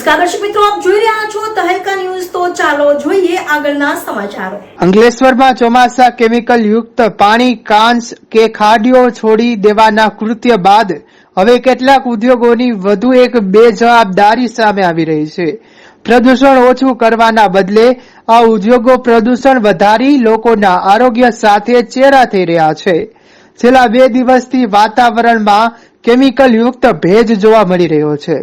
નમસ્કાર દર્શક મિત્રો, આપ જોઈ રહ્યા છો તહેલકા ન્યૂઝ. તો ચાલો જોઈએ આગળના સમાચારો. અંકલેશ્વરમાં ચોમાસા કેમિકલ યુક્ત પાણી, કાંસ કે ખાડીઓ છોડી દેવાના કૃત્ય બાદ હવે કેટલાક ઉદ્યોગોની વધુ એક બેજવાબદારી સામે આવી રહી છે. પ્રદૂષણ ઓછું કરવાના બદલે આ ઉદ્યોગો પ્રદૂષણ વધારી લોકોના આરોગ્ય સાથે ચેરા થઈ રહ્યા છે. છેલ્લા બે દિવસથી વાતાવરણમાં કેમિકલ યુક્ત ભેજ જોવા મળી રહ્યો છે.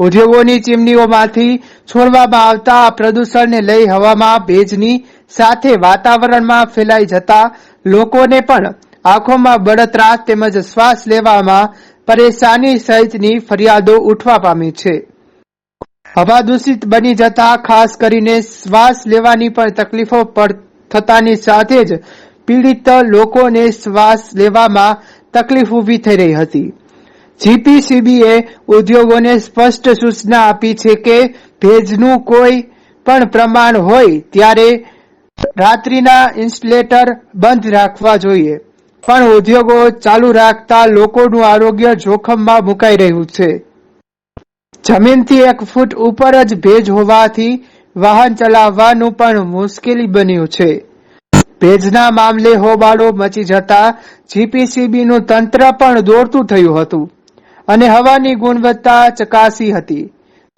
ઉદ્યોગોની ચીમનીઓમાંથી છોડવામાં આવતા પ્રદૂષણને લઈ હવામાં ભેજની સાથે વાતાવરણમાં ફેલાઈ જતા લોકોને પણ આંખોમાં બળતરા તેમજ શ્વાસ લેવામાં પરેશાની સહિતની ફરિયાદો ઉઠવા પામી છે. હવા દૂષિત બની જતા ખાસ કરીને શ્વાસ લેવાની પણ તકલીફો થતાની સાથે જ પીડિત લોકોને શ્વાસ લેવામાં તકલીફ ઊભી થઈ રહી હતી. જીપીસીબીએ ઉદ્યોગોને સ્પષ્ટ સૂચના આપી છે કે ભેજનું કોઈ પણ પ્રમાણ હોય ત્યારે રાત્રિના ઇન્સ્યુલેટર બંધ રાખવા જોઈએ. પણ ઉદ્યોગો ચાલુ રાખતા લોકોનું આરોગ્ય જોખમમાં મુકાઈ રહ્યું છે. જમીનથી એક ફૂટ ઉપર જ ભેજ હોવાથી વાહન ચલાવવાનું પણ મુશ્કેલી બન્યું છે. ભેજના મામલે હોબાળો મચી જતા જીપીસીબીનું તંત્ર પણ દોડતું થયું હતું. અને હવાની ગુણવત્તા ચકાસી હતી.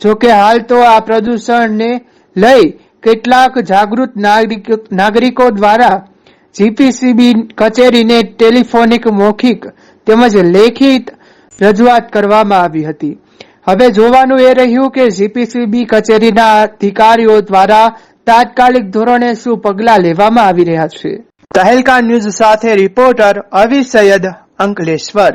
જોકે હાલ તો આ પ્રદૂષણને લઈ કેટલાક જાગૃત નાગરિકો દ્વારા જીપીસીબી કચેરીને ટેલિફોનિક મૌખિક તેમજ લેખિત રજૂઆત કરવામાં આવી હતી. હવે જોવાનું એ રહ્યું કે જીપીસીબી કચેરીના અધિકારીઓ દ્વારા તાત્કાલિક ધોરણે શું પગલાં લેવામાં આવી રહ્યા છે. તહેલકા ન્યૂઝ સાથે રિપોર્ટર અવિ સૈયદ અંકલેશ્વર.